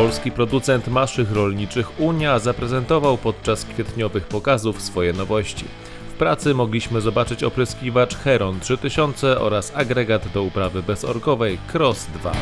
Polski producent maszyn rolniczych Unia zaprezentował podczas kwietniowych pokazów swoje nowości. W pracy mogliśmy zobaczyć opryskiwacz Heron 3000 oraz agregat do uprawy bezorkowej Cross 2.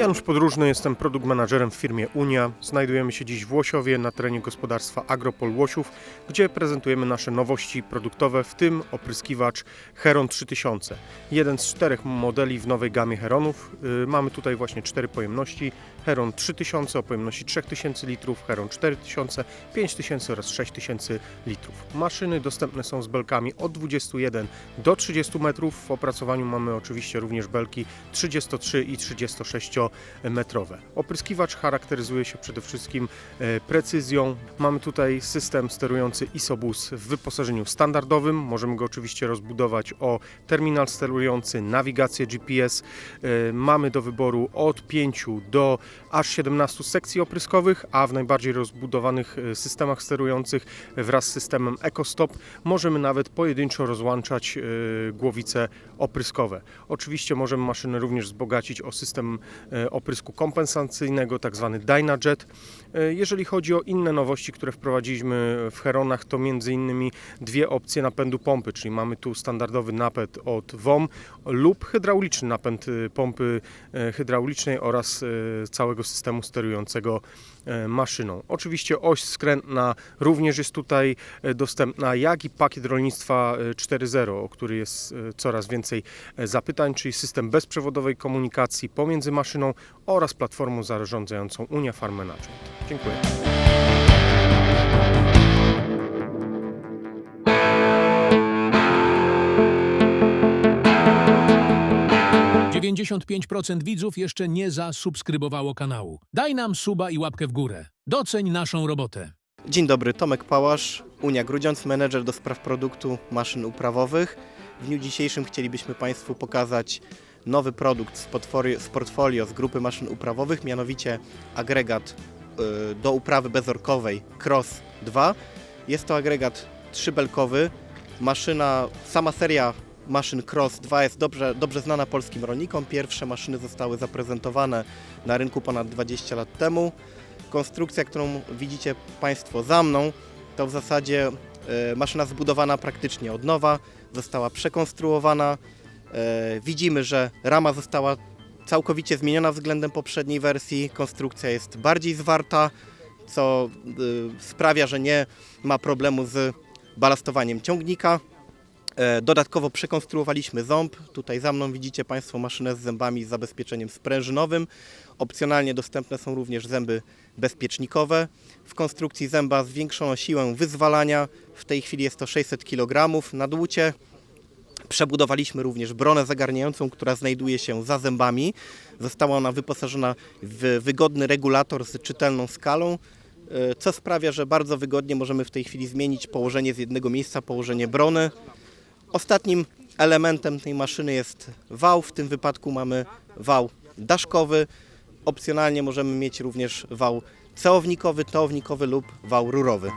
Janusz Podróżny, jestem produkt managerem w firmie Unia. Znajdujemy się dziś w Łosiowie na terenie gospodarstwa Agropol Łosiów, gdzie prezentujemy nasze nowości produktowe, w tym opryskiwacz Heron 3000. Jeden z czterech modeli w nowej gamie Heronów. Yy, Mamy tutaj właśnie cztery pojemności. Heron 3000 o pojemności 3000 litrów, Heron 4000, 5000 oraz 6000 litrów. Maszyny dostępne są z belkami od 21 do 30 metrów. W opracowaniu mamy oczywiście również belki 33 i 36 metrowe. Opryskiwacz charakteryzuje się przede wszystkim e, precyzją. Mamy tutaj system sterujący ISOBUS w wyposażeniu standardowym. Możemy go oczywiście rozbudować o terminal sterujący, nawigację GPS. E, Mamy do wyboru od 5 do aż 17 sekcji opryskowych, a w najbardziej rozbudowanych e, systemach sterujących wraz z systemem EcoStop możemy nawet pojedynczo rozłączać głowice opryskowe. Oczywiście możemy maszynę również wzbogacić o system oprysku kompensacyjnego, tak zwany DynaJet. E, Jeżeli chodzi o inne nowości, które wprowadziliśmy w Heronach, to innymi dwie opcje napędu pompy, czyli mamy tu standardowy napęd od WOM lub hydrauliczny napęd e, pompy e, hydraulicznej oraz e, całego systemu sterującego e, maszyną. Oczywiście oś skrętna również jest tutaj e, dostępna, jak i pakiet rolnictwa e, 4.0, o który jest e, coraz więcej e, zapytań, czyli system bezprzewodowej komunikacji pomiędzy maszyną oraz platformą zarządzającą Unia Farm Management. Dziękuję. 95% widzów jeszcze nie zasubskrybowało kanału. Daj nam suba i łapkę w górę. Doceń naszą robotę. Dzień dobry, Tomek Pałasz, Unia Grudziądz, menedżer do spraw produktu maszyn uprawowych. W dniu dzisiejszym chcielibyśmy Państwu pokazać nowy produkt z portfolio, z, portfolio z grupy maszyn uprawowych, mianowicie agregat y, do uprawy bezorkowej Cross 2. Jest to agregat trzybelkowy. Maszyna, sama seria maszyn Cross 2 jest dobrze, dobrze znana polskim rolnikom. Pierwsze maszyny zostały zaprezentowane na rynku ponad 20 lat temu konstrukcja, którą widzicie Państwo za mną, to w zasadzie e, maszyna zbudowana praktycznie od nowa, została przekonstruowana. E, Widzimy, że rama została całkowicie zmieniona względem poprzedniej wersji. Konstrukcja jest bardziej zwarta, co e, sprawia, że nie ma problemu z balastowaniem ciągnika. E, Dodatkowo przekonstruowaliśmy ząb. Tutaj za mną widzicie Państwo maszynę z zębami z zabezpieczeniem sprężynowym. Opcjonalnie dostępne są również zęby bezpiecznikowe. W konstrukcji zęba zwiększono siłę wyzwalania. W tej chwili jest to 600 kg na dłucie. Przebudowaliśmy również bronę zagarniającą, która znajduje się za zębami. Została ona wyposażona w wygodny regulator z czytelną skalą, e, co sprawia, że bardzo wygodnie możemy w tej chwili zmienić położenie z jednego miejsca, położenie brony. Ostatnim elementem tej maszyny jest wał. W tym wypadku mamy wał daszkowy. Opcjonalnie możemy mieć również wał cełownikowy, tołownikowy lub wał rurowy.